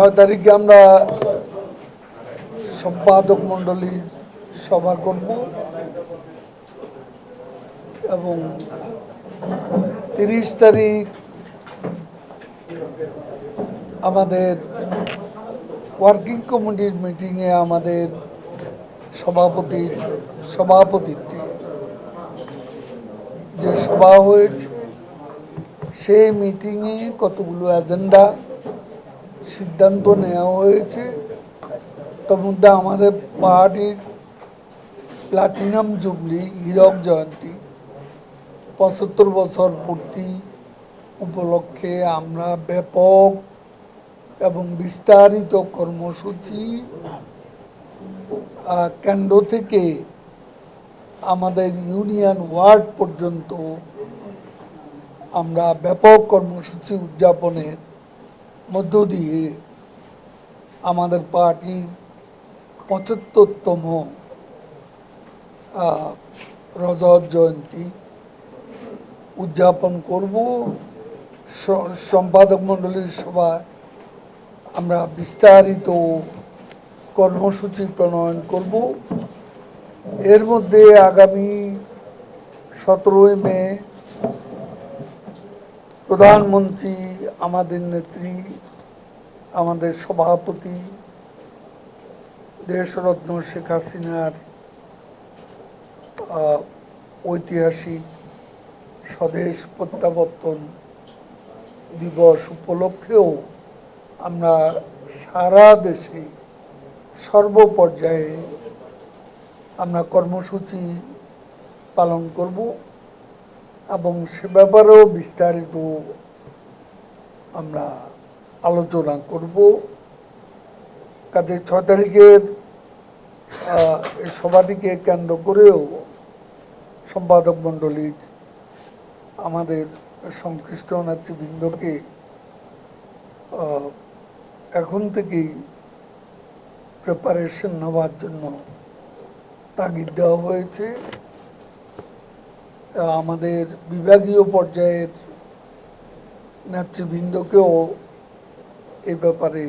ছয় তারিখে আমরা সম্পাদক মণ্ডলীর সভা করব এবং তিরিশ তারিখ আমাদের ওয়ার্কিং কমিটির মিটিংয়ে আমাদের সভাপতির সভাপতিত্বে যে সভা হয়েছে, সেই মিটিংয়ে কতগুলো এজেন্ডা সিদ্ধান্ত নেওয়া হয়েছে। তার মধ্যে আমাদের পার্টির প্লাটিনাম জুবলি হীরক জয়ন্তী। পঁচাত্তর বছর পূর্তি উপলক্ষে আমরা ব্যাপক এবং বিস্তারিত কর্মসূচি কেন্দ্র থেকে আমাদের ইউনিয়ন ওয়ার্ড পর্যন্ত আমরা ব্যাপক কর্মসূচি উদযাপনের মধ্য দিয়ে আমাদের পার্টির পঁচাত্তরতম রজত জয়ন্তী উদযাপন করব। সম্পাদক মণ্ডলীর সভায় আমরা বিস্তারিত কর্মসূচি প্রণয়ন করব। এর মধ্যে আগামী সতেরোই মে প্রধানমন্ত্রী, আমাদের নেত্রী, আমাদের সভাপতি, দেশরত্ন শেখ হাসিনার ঐতিহাসিক স্বদেশ প্রত্যাবর্তন দিবস উপলক্ষেও আমরা সারা দেশে সর্বপর্যায়ে আমরা কর্মসূচি পালন করব। এবং সে ব্যাপারেও বিস্তারিত আমরা আলোচনা করব। কাজে ছয় তারিখের এই সভাটিকে কেন্দ্র করেও সম্পাদক মণ্ডলীর আমাদের সংশ্লিষ্ট নেতৃবৃন্দকে এখন থেকেই প্রিপারেশন নেওয়ার জন্য তাগিদ দেওয়া হয়েছে। আমাদের বিভাগীয় পর্যায়ের নেতৃবৃন্দকেও এ ব্যাপারে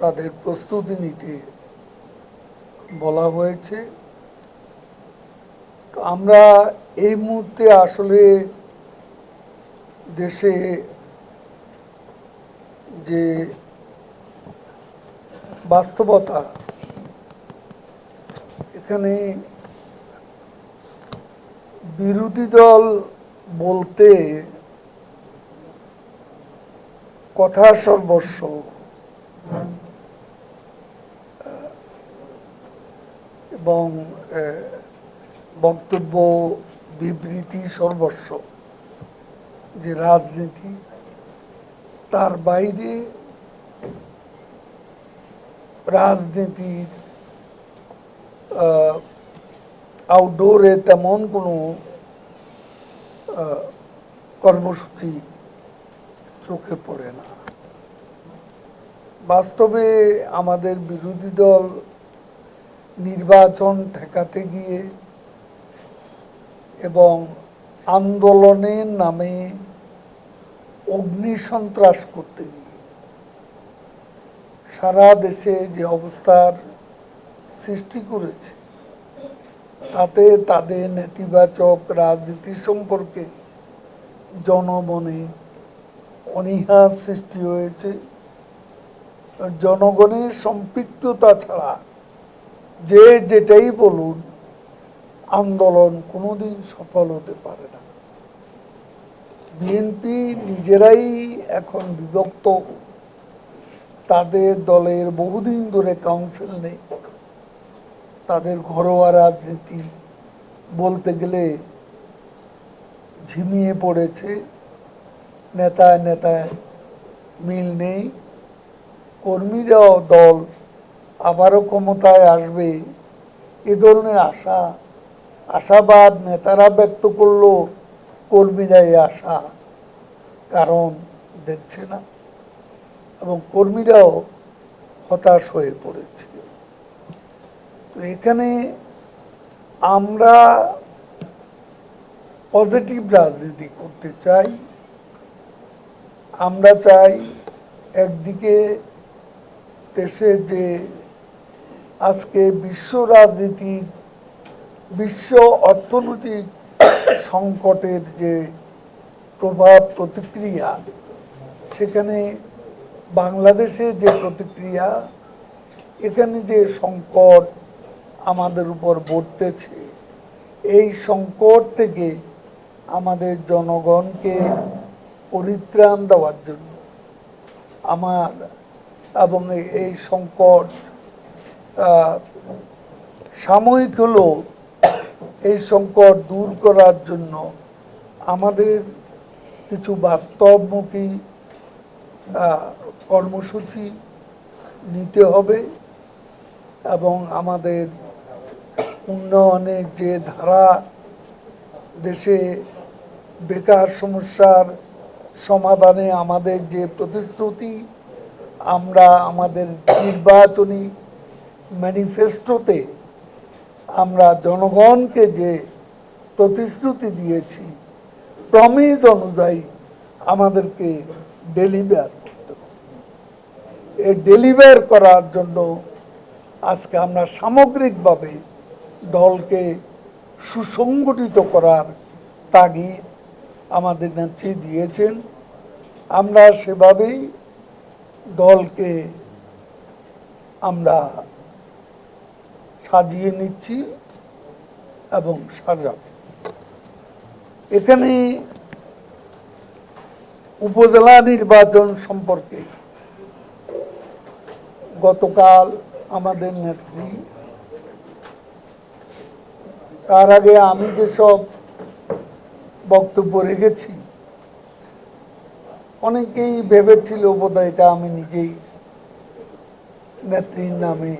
তাদের প্রস্তুতি নিতে বলা হয়েছে। তো আমরা এই মুহূর্তে আসলে দেশে যে বাস্তবতা, এখানে বিরোধী দল বলতে কথা সর্বস্ব। এবং বক্তব্য বিবৃতি সর্বস্ব। যে রাজনীতি তার বাইরে রাজনীতির আউটডোরে তেমন কোনো কর্মসূচি চোখে পড়ে না। বাস্তবে আমাদের বিরোধী দল নির্বাচন ঠেকাতে গিয়ে এবং আন্দোলনের নামে অগ্নি সন্ত্রাস করতে গিয়ে সারা দেশে যে অবস্থার সৃষ্টি করেছে তাতে তাদের নেতিবাচক রাজনীতি সম্পর্কে জনমনে অনীহা সৃষ্টি হয়েছে। জনগণের সম্পৃক্ততা ছাড়া যে যেটাই বলুন, আন্দোলন কোনোদিন সফল হতে পারে না। বিএনপি নিজেরাই এখন বিভক্ত। তাদের দলের বহুদিন ধরে কাউন্সিল নেই। তাদের ঘরোয়া রাজনীতি বলতে গেলে ঝিমিয়ে পড়েছে। নেতায় নেতায় মিল নেই। কর্মীরাও দল আবারও ক্ষমতায় আসবে। এ ধরনের আশা, আশাবাদ নেতারা ব্যক্ত করল কর্মীরা এই আশা। কারণ দেখছে না। এবং কর্মীরাও হতাশ হয়ে পড়েছে। তো এখানে আমরা পজিটিভ রাজনীতি করতে চাই। আমরা চাই একদিকে দেশে যে আজকে বিশ্ব রাজনীতির বিশ্ব অর্থনৈতিক সংকটের যে প্রভাব প্রতিক্রিয়া, সেখানে বাংলাদেশে যে প্রতিক্রিয়া, এখানে যে সংকট আমাদের উপর বর্তেছে এই সংকট থেকে আমাদের জনগণকে পরিত্রাণ দেওয়ার জন্য আমার এবং এই- সংকট সাময়িক হলেও এই সংকট দূর করার জন্য আমাদের কিছু বাস্তবমুখী কর্মসূচি নিতে হবে এবং আমাদের উন্নয়নের যে ধারা দেশে বেকার সমস্যার সমাধানে আমাদের যে প্রতিশ্রুতি, আমরা আমাদের নির্বাচনী ম্যানিফেস্টোতে আমরা জনগণকে যে প্রতিশ্রুতি দিয়েছি প্রমিস অনুযায়ী আমাদেরকে ডেলিভার করতে এই ডেলিভার করার জন্য আজকে আমরা সামগ্রিকভাবে দলকে সুসংগঠিত করার তাগিদ আমাদের নেত্রী দিয়েছেন। আমরা সেভাবেই দলকে আমরা সাজিয়ে নিচ্ছি এবং সাজাব। এখানে উপজেলা নির্বাচন সম্পর্কে গতকাল আমাদের নেত্রী তার আগে আমি যেসব বক্তব্য রেখেছি, অনেকেই ভেবেছিল বোধহয় এটা আমি নিজেই নেত্রীর নামে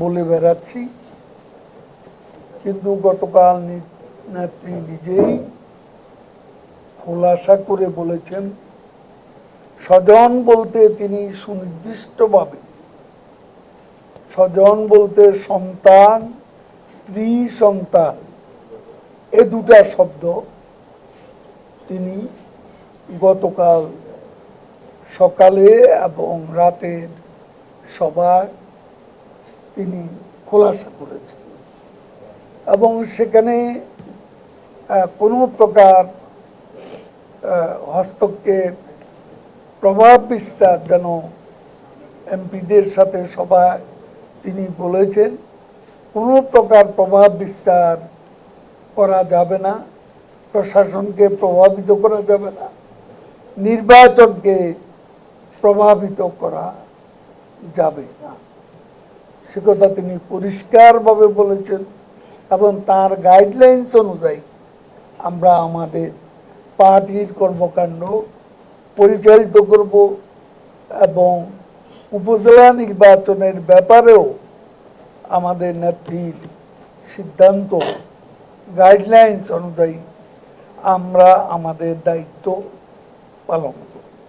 বলে বেড়াচ্ছি। কিন্তু গতকাল নেত্রী নিজেই খোলাসা করে বলেছেন, স্বজন বলতে তিনি সুনির্দিষ্টভাবে স্বজন বলতে সন্তান, স্ত্রী, সন্তান, এ দুটা শব্দ তিনি গতকাল সকালে এবং রাতের সভায় তিনি খোলাসা করেছেন। এবং সেখানে কোনো প্রকার হস্তক্ষেপ, প্রভাব বিস্তার যেন এমপিদের সাথে সভায় তিনি বলেছেন, কোনো প্রকার প্রভাব বিস্তার করা যাবে না, প্রশাসনকে প্রভাবিত করা যাবে না, নির্বাচনকে প্রভাবিত করা যাবে না। সে কথা তিনি পরিষ্কারভাবে বলেছেন এবং তার গাইডলাইন্স অনুযায়ী আমরা আমাদের পার্টির কর্মকাণ্ড পরিচালিত করব এবং উপজেলা নির্বাচনের ব্যাপারেও আমাদের নেত্রীর সিদ্ধান্ত গাইডলাইন্স অনুযায়ী আমরা আমাদের দায়িত্ব পালন